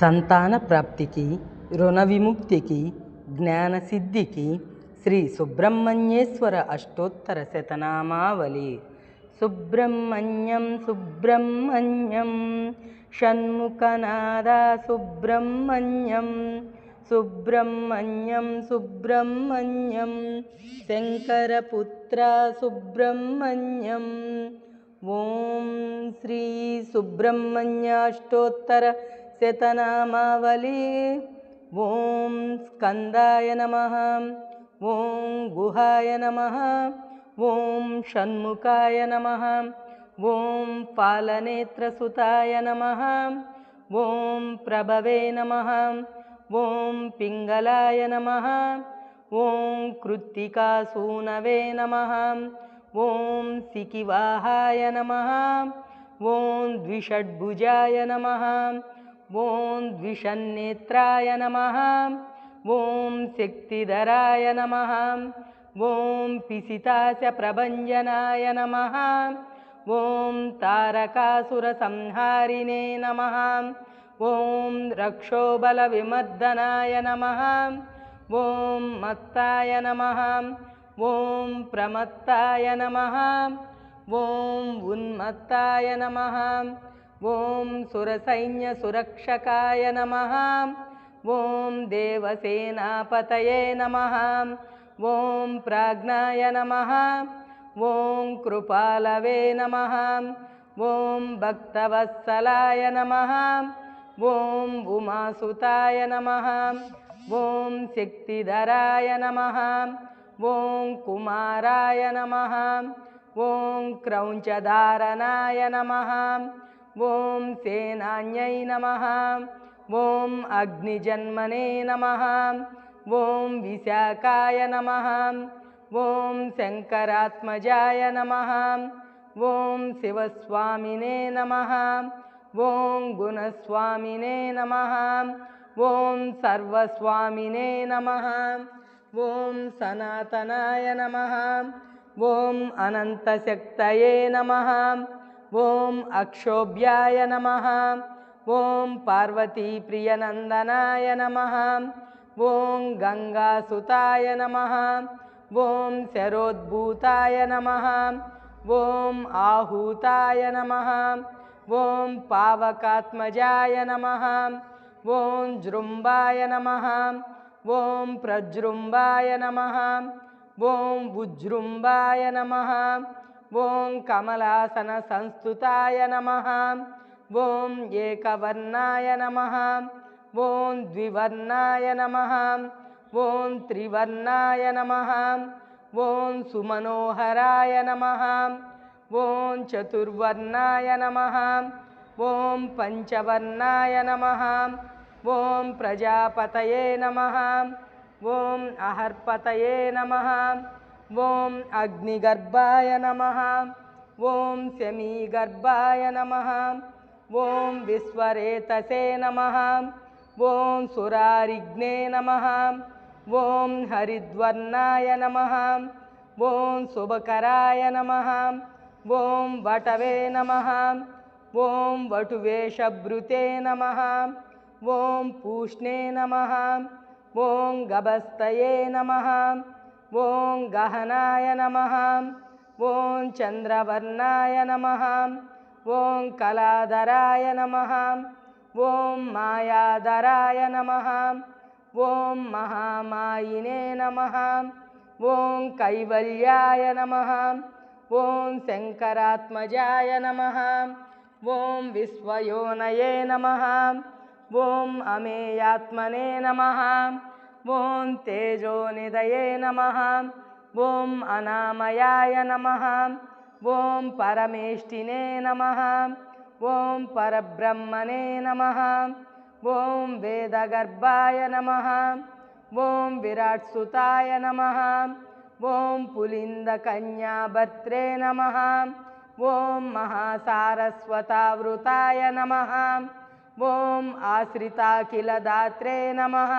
సంతాన ప్రాప్తికి రుణ విముక్తికి జ్ఞానసిద్ధికి శ్రీ సుబ్రహ్మణ్యేశ్వర అష్టోత్తర శతనామావళి. సుబ్రహ్మణ్యం సుబ్రహ్మణ్యం షణ్ముఖనాద సుబ్రహ్మణ్యం సుబ్రహ్మణ్యం సుబ్రహ్మణ్యం శంకరపుత్ర సుబ్రహ్మణ్యం. ఓం శ్రీ సుబ్రహ్మణ్యాష్టోత్తర सतनामावली ॐ स्कन्दाय नमः। ॐ गुहाय नमः। ॐ षण्मुखाय नमः। ॐ पालनेत्रसुताय नमः। ॐ प्रभवे नमः। ॐ पिङ्गलाय नमः। ॐ कृत्तिकासूनवे नमः। ॐ सिकिवाहाय नमः। ॐ द्विषड्भुजाय नमः। ॐ द्विषन्नेत्राय नमः ॐ शक्तिधराय नमः ॐ पिसितास्य प्रभञ्जनाय नमः ॐ तारकासुरसंहारिणे नमः ॐ रक्षोबलविमर्दनाय नमः ॐ मत्ताय नमः ॐ प्रमत्ताय नमः ॐ उन्मत्ताय नमः ॐ सुरसैन्यसुरक्षकाय नमः। ॐ देवसेनापतये नमः। ॐ प्राज्ञाय नमः। ॐ कृपालवे नमः। ॐ भक्तवत्सलाय नमः। ॐ उमासुताय नमः। ॐ शक्तिधराय नमः। ॐ कुमाराय नमः। ॐ क्रौञ्चधारणाय नमः। ॐ सेनान्यै नमः। ॐ अग्निजन्मने नमः। ॐ विशाखाय नमः। ॐ शङ्करात्मजाय नमः। ॐ शिवस्वामिने नमः। ॐ गुणस्वामिने नमः। ॐ सर्वस्वामिने नमः। ॐ सनातनाय नमः। ॐ अनन्तशक्तये नमः। ॐ अक्षोभ्याय नमः ॐ पार्वतीप्रियनन्दनाय नमः ॐ गङ्गासुताय नमः ॐ शरोद्भूताय नमः ॐ आहूताय नमः ॐ पावकात्मजाय नमः ॐ जृम्बाय नमः ॐ प्रजृम्बाय नमः ॐ विजृम्बाय नमः ॐ कमलासनसंस्तुताय नमः। ॐ एकवर्णाय नमः। ॐ द्विवर्णाय नमः। ॐ त्रिवर्णाय नमः। ॐ सुमनोहराय नमः। ॐ चतुर्वर्णाय नमः। ॐ पञ्चवर्णाय नमः। ॐ प्रजापतये नमः। ॐ अहर्पतये नमः। ॐ अग्निगर्भाय नमः। ॐ शमीगर्भाय नमः। ॐ विश्वरेतसे नमः। ॐ सुरारिग्ने नमः। ॐ हरिद्वर्णाय नमः। ॐ शुभकराय नमः। ॐ वटवे नमः। ॐ वटुवेशभृते नमः। ॐ पूष्णे नमः। ॐ गभस्तये नमः। ॐ गहनाय नमः ॐ चन्द्रवर्णाय नमः ॐ कलाधराय नमः ॐ मायाधराय नमः ॐ महामायिने नमः ॐ कैवल्याय नमः ॐ शङ्करात्मजाय नमः ॐ विश्वयोनये नमः ॐ अमेयात्मने नमः ॐ तेजोनिदये नमः। ॐ अनामयाय नमः। ॐ परमेष्टिने नमः। ॐ परब्रह्मणे नमः। ॐ वेदगर्भाय नमः। ॐ विराट्सुताय नमः। ॐ पुलिन्दकन्याभर्त्रे नमः। ॐ महासारस्वतावृताय नमः। ॐ आश्रिताखिलदात्रे नमः।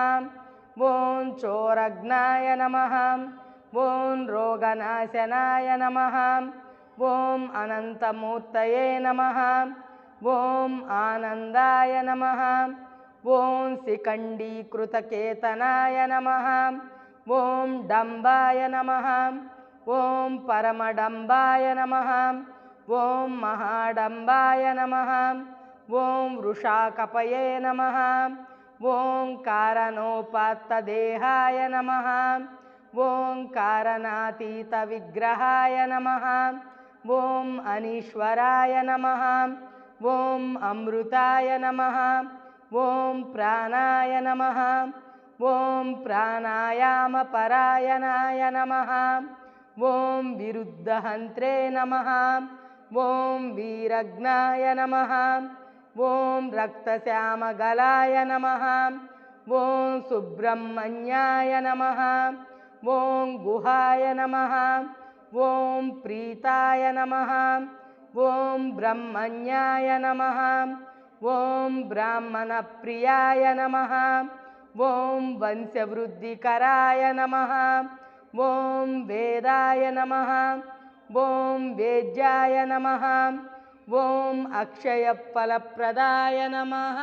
ॐ चोरग्नाय नमः ॐ रोगनाशनाय नमः ॐ अनन्तमूर्तये नमः ॐ आनन्दाय नमः ॐ शिखण्डीकृतकेतनाय नमः ॐ डम्बाय नमः ॐ परमडम्बाय नमः ॐ महाडम्बाय नमः ॐ वृषाकपये नमः ॐ कारणोपात्तदेहाय नमः। ॐ कारणातीतविग्रहाय नमः। ॐ अनीश्वराय नमः। ॐ अमृताय नमः। ॐ प्राणाय नमः। ॐ प्राणायामपरायणाय नमः। ॐ विरुद्धहन्त्रे नमः। ॐ वीरग्नाय नमः ॐ रक्तश्यामगलाय नमः। ॐ सुब्रह्मण्याय नमः। ॐ गुहाय नमः। ॐ प्रीताय नमः। ॐ ब्रह्मण्याय नमः। ॐ ब्राह्मणप्रियाय नमः। ॐ वंशवृद्धिकराय नमः। ॐ वेदाय नमः। ॐ वेद्याय नमः ॐ अक्षयफलप्रदाय नमः